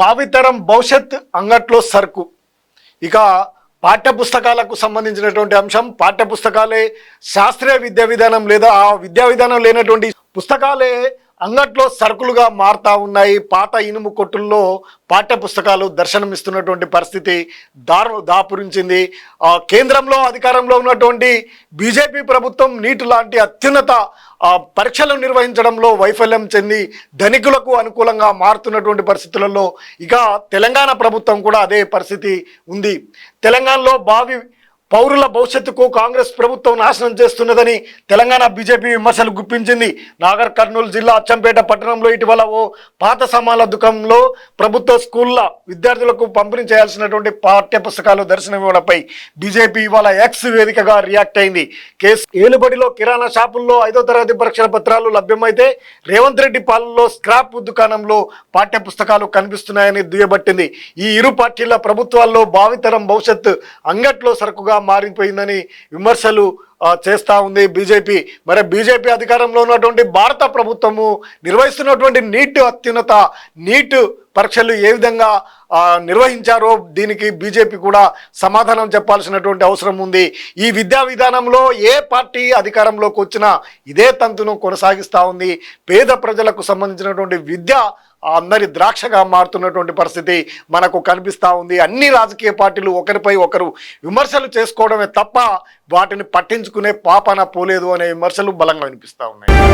భావితరం భవిష్యత్ అంగట్లో సరుకు. ఇక పాఠ్య పుస్తకాలకు సంబంధించినటువంటి అంశం పాఠ్య పుస్తకాలే శాస్త్రీయ విద్యా విధానం లేదా ఆ విద్యా విధానం లేనటువంటి పుస్తకాలే అంగట్లో సరుకులుగా మారుతూ ఉన్నాయి. పాత ఇనుము కొట్టుల్లో పాఠ్య పుస్తకాలు దర్శనమిస్తున్నటువంటి పరిస్థితి దారు దాపురించింది. కేంద్రంలో అధికారంలో ఉన్నటువంటి బీజేపీ ప్రభుత్వం నీటి లాంటి అత్యున్నత పరీక్షలు నిర్వహించడంలో వైఫల్యం చెంది ధనికులకు అనుకూలంగా మారుతున్నటువంటి పరిస్థితులలో ఇక తెలంగాణ ప్రభుత్వం కూడా అదే పరిస్థితి ఉంది. తెలంగాణలో భావి పౌరుల భవిష్యత్తుకు కాంగ్రెస్ ప్రభుత్వం నాశనం చేస్తున్నదని తెలంగాణ బీజేపీ విమర్శలు గుప్పించింది. నాగర్ కర్నూలు జిల్లా అచ్చంపేట పట్టణంలో ఇటీవల ఓ పాత సామాన్ల దుకాణంలో ప్రభుత్వ స్కూళ్ళ విద్యార్థులకు పంపిణీ చేయాల్సినటువంటి పాఠ్య పుస్తకాలు దర్శనమివ్వడంపై బీజేపీ ఇవాళ ఎక్స్ వేదికగా రియాక్ట్ అయింది. కేసు ఏలుబడిలో కిరాణా షాపుల్లో ఐదో తరగతి పరీక్షల పత్రాలు లభ్యమైతే రేవంత్ రెడ్డి పాలనలో స్క్రాప్ దుకాణంలో పాఠ్య పుస్తకాలు కనిపిస్తున్నాయని దుయ్యబట్టింది. ఈ ఇరు పార్టీల ప్రభుత్వాల్లో భావితరం భవిష్యత్ అంగట్లో సరుకుగా మారిపోయిందని విమర్శలు చేస్తూ ఉంది బీజేపీ. మరి బీజేపీ అధికారంలో ఉన్నటువంటి భారత ప్రభుత్వము నిర్వహిస్తున్నటువంటి నీట్ అత్యున్నత నీట్ పరీక్షలు ఏ విధంగా నిర్వహించారో దీనికి బీజేపీ కూడా సమాధానం చెప్పాల్సినటువంటి అవసరం ఉంది. ఈ విద్యా విధానంలో ఏ పార్టీ అధికారంలోకి వచ్చినా ఇదే తంతును కొనసాగిస్తూ ఉంది. పేద ప్రజలకు సంబంధించినటువంటి విద్య అందరి ద్రాక్షగా మారుతున్నటువంటి పరిస్థితి మనకు కనిపిస్తూ ఉంది. అన్ని రాజకీయ పార్టీలు ఒకరిపై ఒకరు విమర్శలు చేసుకోవడమే తప్ప వాటిని పట్టించుకునే పాపన పోలేదు అనే విమర్శలు బలంగా వినిపిస్తూ ఉన్నాయి.